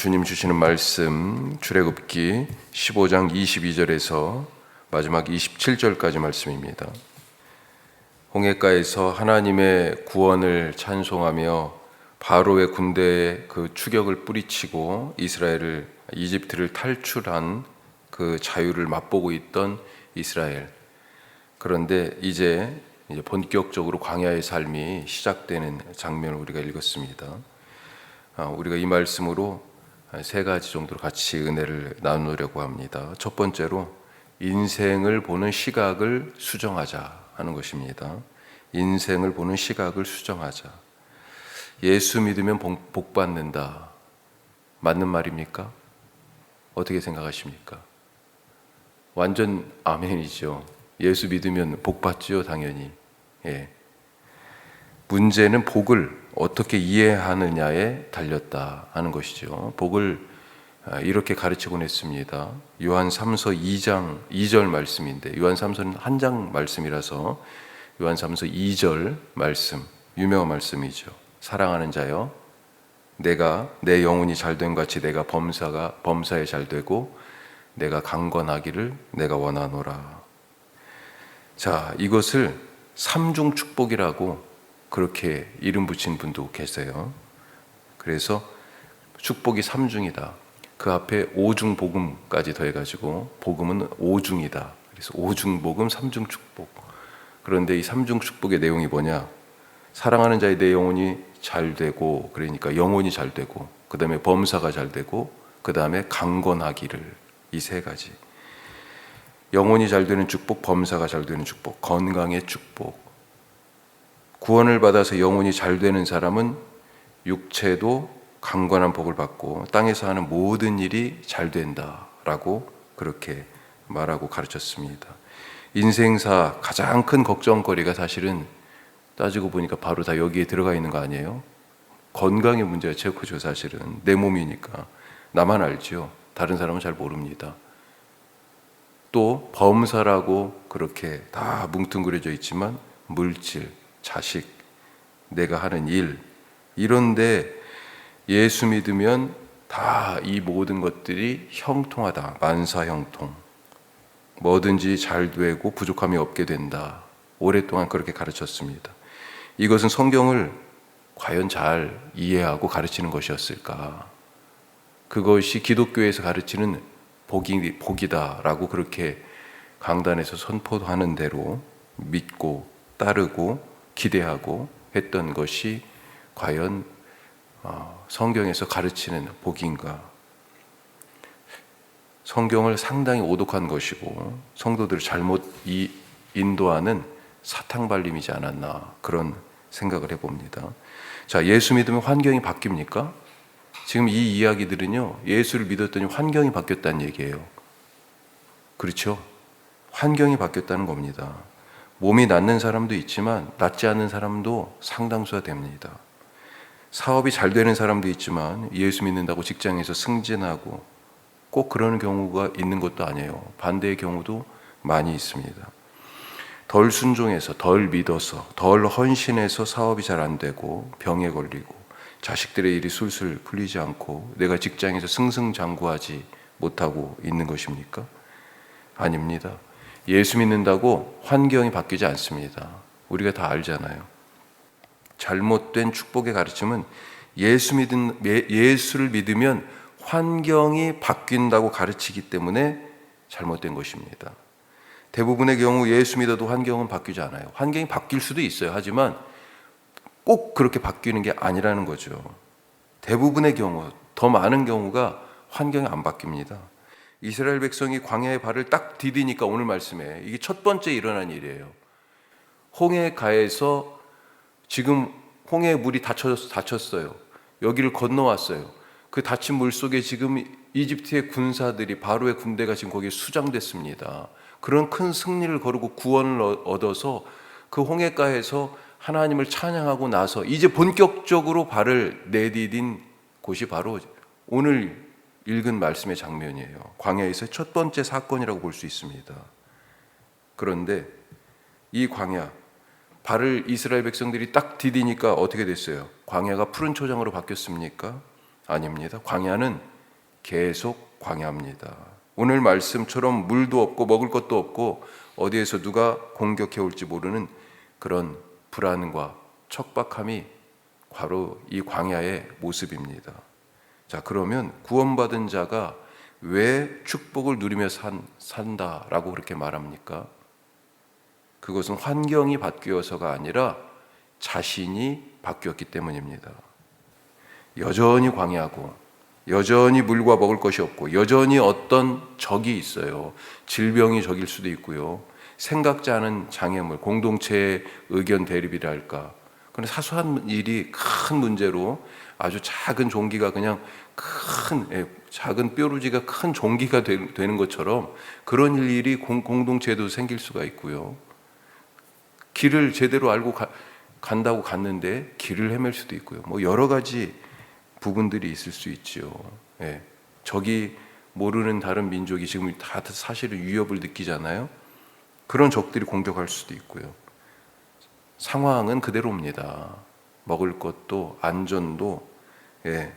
주님 주시는 말씀 출애굽기 15장 22절에서 마지막 27절까지 말씀입니다. 홍해가에서 하나님의 구원을 찬송하며 바로의 군대에 그 추격을 뿌리치고 이스라엘을 이집트를 탈출한 그 자유를 맛보고 있던 이스라엘. 그런데 이제 이제 본격적으로 광야의 삶이 시작되는 장면을 우리가 읽었습니다. 아, 우리가 이 말씀으로 세 가지 정도로 같이 은혜를 나누려고 합니다. 첫 번째로 인생을 보는 시각을 수정하자 하는 것입니다. 인생을 보는 시각을 수정하자. 예수 믿으면 복, 복 받는다. 맞는 말입니까? 어떻게 생각하십니까? 완전 아멘이죠. 예수 믿으면 복 받지요, 당연히. 예. 문제는 복을 어떻게 이해하느냐에 달렸다 하는 것이죠. 복을 아, 이렇게 가르치곤 했습니다. 요한 3서 2장 2절 말씀인데 요한 3서는 한 장 말씀이라서 요한 3서 2절 말씀 유명한 말씀이죠. 사랑하는 자여 내가 내 영혼이 잘된 같이 내가 범사가 범사에 잘 되고 내가 강건하기를 내가 원하노라. 자, 이것을 삼중 축복이라고 그렇게 이름 붙인 분도 계세요. 그래서 축복이 삼중이다. 그 앞에 오중 복음까지 더해가지고 복음은 오중이다. 그래서 오중 복음, 삼중 축복. 그런데 이 삼중 축복의 내용이 뭐냐? 사랑하는 자의 내 영혼이 잘 되고, 그러니까 영혼이 잘 되고, 그 다음에 범사가 잘 되고, 그 다음에 강건하기를 이 세 가지. 영혼이 잘 되는 축복, 범사가 잘 되는 축복, 건강의 축복, 구원을 받아서 영혼이 잘 되는 사람은 육체도 강건한 복을 받고 땅에서 하는 모든 일이 잘 된다라고 그렇게 말하고 가르쳤습니다. 인생사 가장 큰 걱정거리가 사실은 따지고 보니까 바로 다 여기에 들어가 있는 거 아니에요? 건강의 문제가 제일 크죠, 사실은. 내 몸이니까. 나만 알지요. 다른 사람은 잘 모릅니다. 또 범사라고 그렇게 다 뭉뚱그려져 있지만 물질, 자식, 내가 하는 일, 이런데 예수 믿으면 다 이 모든 것들이 형통하다. 만사 형통. 뭐든지 잘 되고 부족함이 없게 된다. 오랫동안 그렇게 가르쳤습니다. 이것은 성경을 과연 잘 이해하고 가르치는 것이었을까? 그것이 기독교에서 가르치는 복이, 복이다라고 그렇게 강단에서 선포하는 대로 믿고 따르고 기대하고 했던 것이 과연 어, 성경에서 가르치는 복인가? 성경을 상당히 오독한 것이고 성도들을 잘못 인도하는 사탕 발림이지 않았나 그런 생각을 해봅니다. 자, 예수 믿으면 환경이 바뀝니까? 지금 이 이야기들은요, 예수를 믿었더니 환경이 바뀌었다는 얘기예요. 그렇죠? 환경이 바뀌었다는 겁니다. 몸이 낫는 사람도 있지만 낫지 않는 사람도 상당수가 됩니다. 사업이 잘 되는 사람도 있지만 예수 믿는다고 직장에서 승진하고 꼭 그런 경우가 있는 것도 아니에요. 반대의 경우도 많이 있습니다. 덜 순종해서, 덜 믿어서, 덜 헌신해서 사업이 잘 안 되고 병에 걸리고 자식들의 일이 술술 풀리지 않고 내가 직장에서 승승장구하지 못하고 있는 것입니까? 아닙니다. 예수 믿는다고 환경이 바뀌지 않습니다. 우리가 다 알잖아요. 잘못된 축복의 가르침은 예수 믿은 예수를 믿으면 환경이 바뀐다고 가르치기 때문에 잘못된 것입니다. 대부분의 경우 예수 믿어도 환경은 바뀌지 않아요. 환경이 바뀔 수도 있어요. 하지만 꼭 그렇게 바뀌는 게 아니라는 거죠. 대부분의 경우, 더 많은 경우가 환경이 안 바뀝니다. 이스라엘 백성이 광야의 발을 딱 디디니까 오늘 말씀에 이게 첫 번째 일어난 일이에요. 홍해 가에서 지금 홍해 물이 닫혔, 닫혔어요. 여기를 건너왔어요. 그 닫힌 물 속에 지금 이집트의 군사들이 바로의 군대가 지금 거기에 수장됐습니다. 그런 큰 승리를 거르고 구원을 얻어서 그 홍해가에서 하나님을 찬양하고 나서 이제 본격적으로 발을 내디딘 곳이 바로 오늘 읽은 말씀의 장면이에요. 광야에서의 첫 번째 사건이라고 볼 수 있습니다. 그런데 이 광야, 발을 이스라엘 백성들이 딱 디디니까 어떻게 됐어요? 광야가 푸른 초장으로 바뀌었습니까? 아닙니다. 광야는 계속 광야입니다. 오늘 말씀처럼 물도 없고 먹을 것도 없고 어디에서 누가 공격해 올지 모르는 그런 불안과 척박함이 바로 이 광야의 모습입니다. 자, 그러면 구원받은 자가 왜 축복을 누리며 산, 산다라고 그렇게 말합니까? 그것은 환경이 바뀌어서가 아니라 자신이 바뀌었기 때문입니다. 여전히 광야고, 여전히 물과 먹을 것이 없고, 여전히 어떤 적이 있어요. 질병이 적일 수도 있고요. 생각지 않은 장애물, 공동체의 의견 대립이랄까. 그런 사소한 일이 큰 문제로 아주 작은 종기가 그냥 큰 예, 작은 뾰루지가 큰 종기가 되, 되는 것처럼 그런 일이 공, 공동체에도 생길 수가 있고요. 길을 제대로 알고 가, 간다고 갔는데 길을 헤맬 수도 있고요. 뭐 여러 가지 부분들이 있을 수 있죠. 예. 저기 모르는 다른 민족이 지금 다 사실은 위협을 느끼잖아요. 그런 적들이 공격할 수도 있고요. 상황은 그대로입니다. 먹을 것도 안전도 예.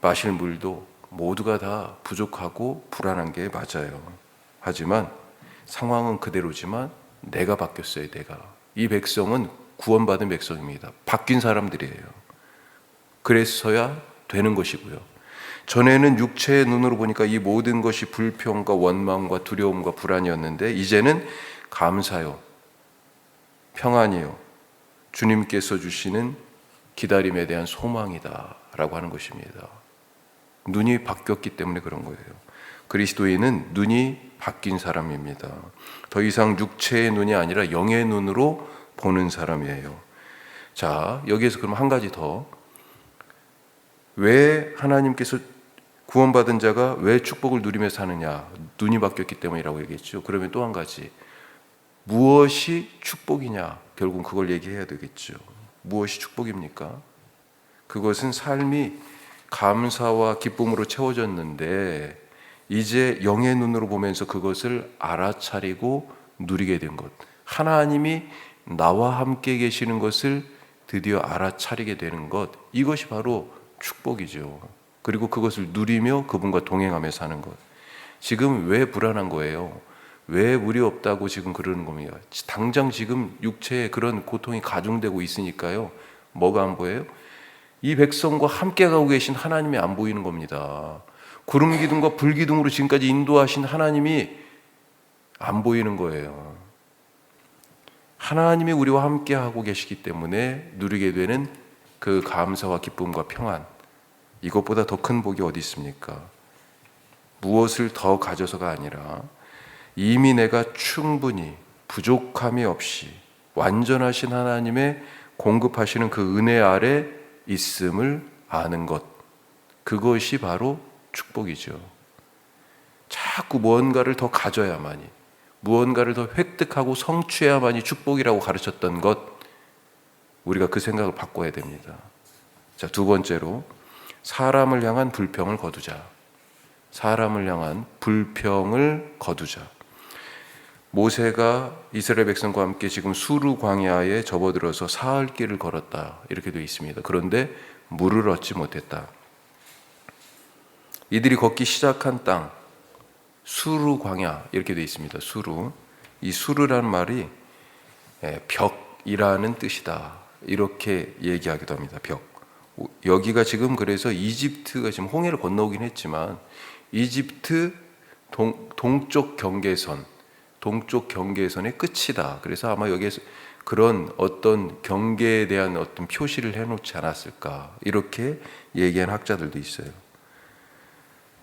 마실 물도 모두가 다 부족하고 불안한 게 맞아요. 하지만 상황은 그대로지만 내가 바뀌었어요, 내가. 이 백성은 구원받은 백성입니다. 바뀐 사람들이에요. 그래서야 되는 것이고요. 전에는 육체의 눈으로 보니까 이 모든 것이 불평과 원망과 두려움과 불안이었는데 이제는 감사요, 평안이요, 주님께서 주시는 기다림에 대한 소망이다라고 하는 것입니다. 눈이 바뀌었기 때문에 그런 거예요. 그리스도인은 눈이 바뀐 사람입니다. 더 이상 육체의 눈이 아니라 영의 눈으로 보는 사람이에요. 자, 여기에서 그럼 한 가지 더. 왜 하나님께서 구원받은 자가 왜 축복을 누리며 사느냐? 눈이 바뀌었기 때문이라고 얘기했죠. 그러면 또 한 가지. 무엇이 축복이냐? 결국 그걸 얘기해야 되겠죠. 무엇이 축복입니까? 그것은 삶이 감사와 기쁨으로 채워졌는데 이제 영의 눈으로 보면서 그것을 알아차리고 누리게 된 것. 하나님이 나와 함께 계시는 것을 드디어 알아차리게 되는 것. 이것이 바로 축복이죠. 그리고 그것을 누리며 그분과 동행하며 사는 것. 지금 왜 불안한 거예요? 왜 물이 없다고 지금 그러는 겁니다. 당장 지금 육체에 그런 고통이 가중되고 있으니까요. 뭐가 안 보여요? 이 백성과 함께 가고 계신 하나님이 안 보이는 겁니다. 구름 기둥과 불 기둥으로 지금까지 인도하신 하나님이 안 보이는 거예요. 하나님이 우리와 함께 하고 계시기 때문에 누리게 되는 그 감사와 기쁨과 평안. 이것보다 더 큰 복이 어디 있습니까? 무엇을 더 가져서가 아니라 이미 내가 충분히 부족함이 없이 완전하신 하나님의 공급하시는 그 은혜 아래 있음을 아는 것. 그것이 바로 축복이죠. 자꾸 무언가를 더 가져야만이, 무언가를 더 획득하고 성취해야만이 축복이라고 가르쳤던 것, 우리가 그 생각을 바꿔야 됩니다. 자, 두 번째로, 사람을 향한 불평을 거두자. 사람을 향한 불평을 거두자. 모세가 이스라엘 백성과 함께 지금 수루 광야에 접어들어서 사흘 길을 걸었다. 이렇게 되어 있습니다. 그런데 물을 얻지 못했다. 이들이 걷기 시작한 땅 수루 광야 이렇게 되어 있습니다. 수루. 이 수루라는 말이 예, 벽이라는 뜻이다. 이렇게 얘기하기도 합니다. 벽. 여기가 지금 그래서 이집트가 지금 홍해를 건너오긴 했지만 이집트 동, 동쪽 경계선 동쪽 경계선의 끝이다. 그래서 아마 여기에서 그런 어떤 경계에 대한 어떤 표시를 해놓지 않았을까 이렇게 얘기한 학자들도 있어요.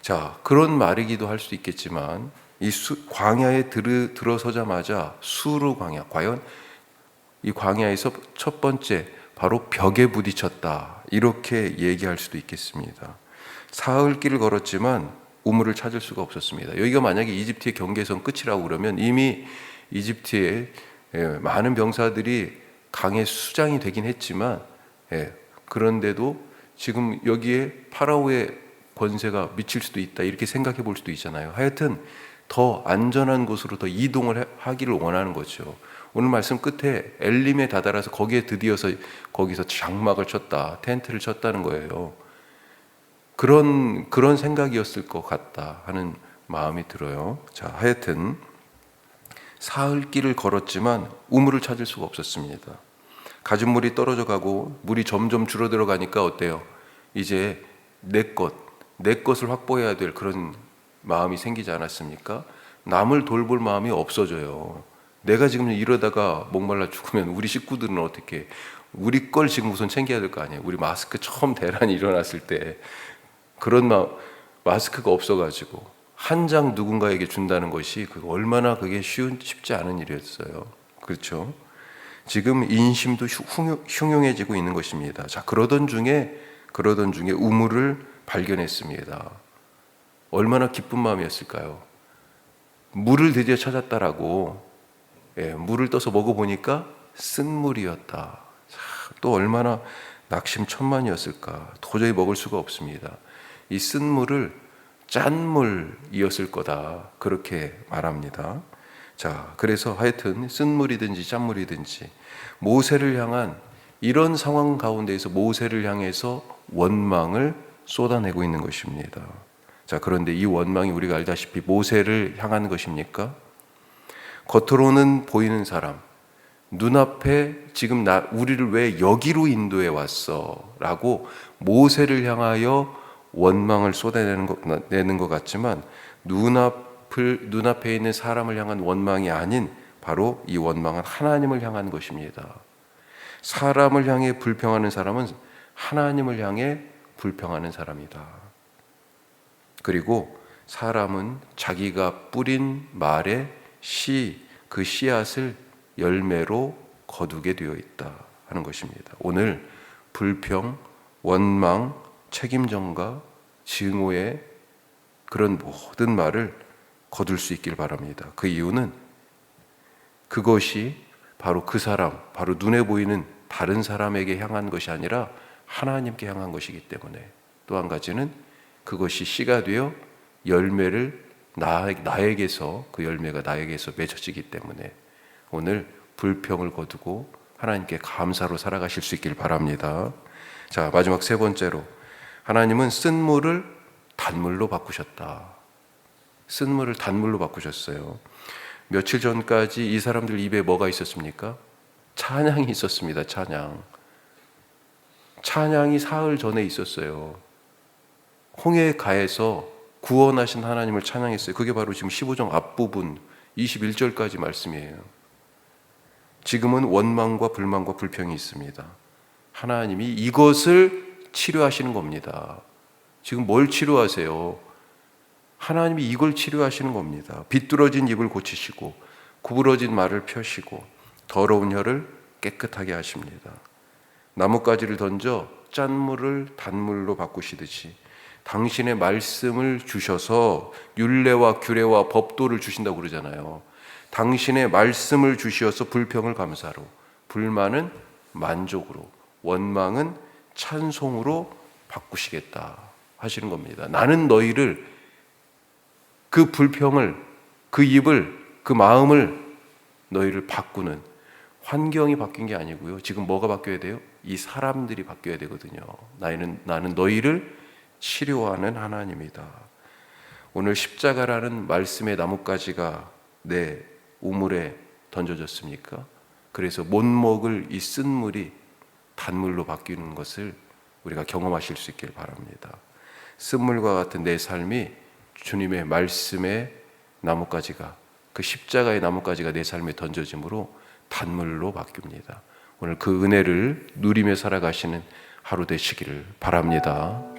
자 그런 말이기도 할 수 있겠지만 이 수, 광야에 들, 들어서자마자 수루 광야 과연 이 광야에서 첫 번째 바로 벽에 부딪혔다 이렇게 얘기할 수도 있겠습니다. 사흘 길을 걸었지만 우물을 찾을 수가 없었습니다. 여기가 만약에 이집트의 경계선 끝이라고 그러면 이미 이집트의 예, 많은 병사들이 강에 수장이 되긴 했지만 예, 그런데도 지금 여기에 파라오의 권세가 미칠 수도 있다 이렇게 생각해 볼 수도 있잖아요. 하여튼 더 안전한 곳으로 더 이동을 하기를 원하는 거죠. 오늘 말씀 끝에 엘림에 다다라서 거기에 드디어서 거기서 장막을 쳤다, 텐트를 쳤다는 거예요. 그런 그런 생각이었을 것 같다 하는 마음이 들어요. 자, 하여튼 사흘 길을 걸었지만 우물을 찾을 수가 없었습니다. 가진 물이 떨어져 가고 물이 점점 줄어들어 가니까 어때요? 이제 내 것, 내 것을 확보해야 될 그런 마음이 생기지 않았습니까? 남을 돌볼 마음이 없어져요. 내가 지금 이러다가 목말라 죽으면 우리 식구들은 어떻게 우리 걸 지금 우선 챙겨야 될 거 아니에요. 우리 마스크 처음 대란이 일어났을 때 그런 마, 마스크가 없어가지고 한 장 누군가에게 준다는 것이 그 얼마나 그게 쉬운 쉽지 않은 일이었어요. 그렇죠? 지금 인심도 흉- 흉흉해지고 있는 것입니다. 자 그러던 중에 그러던 중에 우물을 발견했습니다. 얼마나 기쁜 마음이었을까요? 물을 드디어 찾았다라고 예, 물을 떠서 먹어보니까 쓴물이었다. 자, 또 얼마나 낙심천만이었을까. 도저히 먹을 수가 없습니다. 이 쓴물을 짠물이었을 거다. 그렇게 말합니다. 자, 그래서 하여튼 쓴물이든지 짠물이든지 모세를 향한 이런 상황 가운데에서 모세를 향해서 원망을 쏟아내고 있는 것입니다. 자, 그런데 이 원망이 우리가 알다시피 모세를 향한 것입니까? 겉으로는 보이는 사람, 눈앞에 지금 나 우리를 왜 여기로 인도해 왔어 라고 모세를 향하여 원망을 쏟아내는 것, 내는 것 같지만 눈앞을 눈앞에 있는 사람을 향한 원망이 아닌 바로 이 원망은 하나님을 향한 것입니다. 사람을 향해 불평하는 사람은 하나님을 향해 불평하는 사람이다. 그리고 사람은 자기가 뿌린 말의 씨, 그 씨앗을 열매로 거두게 되어 있다 하는 것입니다. 오늘 불평, 원망, 책임전가, 증오의 그런 모든 말을 거둘 수 있길 바랍니다. 그 이유는 그것이 바로 그 사람, 바로 눈에 보이는 다른 사람에게 향한 것이 아니라 하나님께 향한 것이기 때문에 또 한 가지는 그것이 씨가 되어 열매를 나, 나에게서 그 열매가 나에게서 맺어지기 때문에 오늘 불평을 거두고 하나님께 감사로 살아가실 수 있길 바랍니다. 자, 마지막 세 번째로 하나님은 쓴 물을 단물로 바꾸셨다. 쓴 물을 단물로 바꾸셨어요. 며칠 전까지 이 사람들 입에 뭐가 있었습니까? 찬양이 있었습니다. 찬양. 찬양이 사흘 전에 있었어요. 홍해 가에서 구원하신 하나님을 찬양했어요. 그게 바로 지금 15장 앞부분 21절까지 말씀이에요. 지금은 원망과 불만과 불평이 있습니다. 하나님이 이것을 치료하시는 겁니다. 지금 뭘 치료하세요? 하나님이 이걸 치료하시는 겁니다. 비뚤어진 입을 고치시고 구부러진 말을 펴시고 더러운 혀를 깨끗하게 하십니다. 나뭇가지를 던져 짠물을 단물로 바꾸시듯이 당신의 말씀을 주셔서 율례와 규례와 법도를 주신다고 그러잖아요. 당신의 말씀을 주시어서 불평을 감사로, 불만은 만족으로, 원망은 찬송으로 바꾸시겠다 하시는 겁니다. 나는 너희를 그 불평을, 그 입을, 그 마음을 너희를 바꾸는 환경이 바뀐 게 아니고요. 지금 뭐가 바뀌어야 돼요? 이 사람들이 바뀌어야 되거든요. 나는 나는 너희를 치료하는 하나님이다. 오늘 십자가라는 말씀의 나뭇가지가 내 우물에 던져졌습니까? 그래서 못 먹을 이 쓴물이 단물로 바뀌는 것을 우리가 경험하실 수 있길 바랍니다. 쓴물과 같은 내 삶이 주님의 말씀의 나뭇가지가 그 십자가의 나뭇가지가 내 삶에 던져짐으로 단물로 바뀝니다. 오늘 그 은혜를 누리며 살아가시는 하루 되시기를 바랍니다.